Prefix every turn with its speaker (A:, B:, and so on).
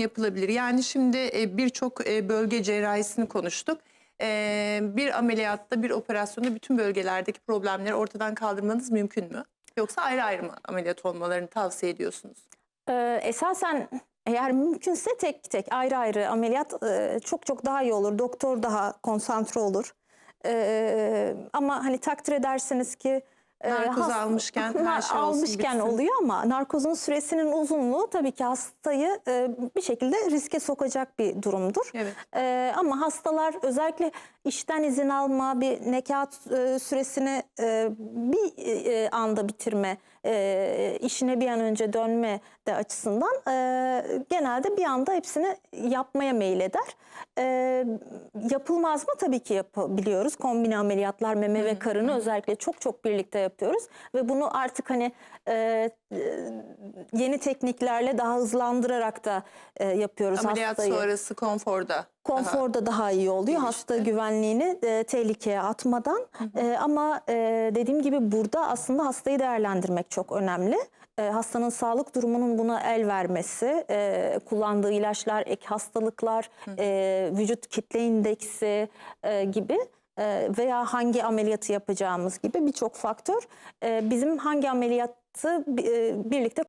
A: yapılabilir. Yani şimdi e, birçok e, bölge cerrahisini konuştuk. E, bir ameliyatta, bir operasyonda bütün bölgelerdeki problemleri ortadan kaldırmanız mümkün mü? Yoksa ayrı ayrı mı ameliyat olmalarını tavsiye ediyorsunuz?
B: Ee, esasen eğer mümkünse tek tek ayrı ayrı ameliyat çok çok daha iyi olur. Doktor daha konsantre olur. Ee, ama hani takdir ederseniz ki
A: Narkoz
B: hast-
A: almışken her şey olsun
B: almışken
A: bitsin.
B: oluyor ama narkozun süresinin uzunluğu tabii ki hastayı e, bir şekilde riske sokacak bir durumdur.
A: Evet.
B: Ee, ama hastalar özellikle işten izin alma, bir nekat e, süresini e, bir e, anda bitirme, e, işine bir an önce dönme de açısından e, genelde bir anda hepsini yapmaya meyilleder. E, yapılmaz mı? Tabii ki yapabiliyoruz. Kombine ameliyatlar, meme ve karını özellikle çok çok birlikte yapıyoruz. Ve bunu artık hani e, e, yeni tekniklerle daha hızlandırarak da e, yapıyoruz
A: Ameliyat
B: hastayı.
A: sonrası konforda.
B: Konforda daha iyi oluyor. Hasta güvenliğini e, tehlikeye atmadan. E, ama e, dediğim gibi burada aslında hastayı değerlendirmek çok önemli. E, hastanın sağlık durumunun buna el vermesi, e, kullandığı ilaçlar, ek hastalıklar, e, vücut kitle indeksi e, gibi veya hangi ameliyatı yapacağımız gibi birçok faktör. E, bizim hangi ameliyatı e, birlikte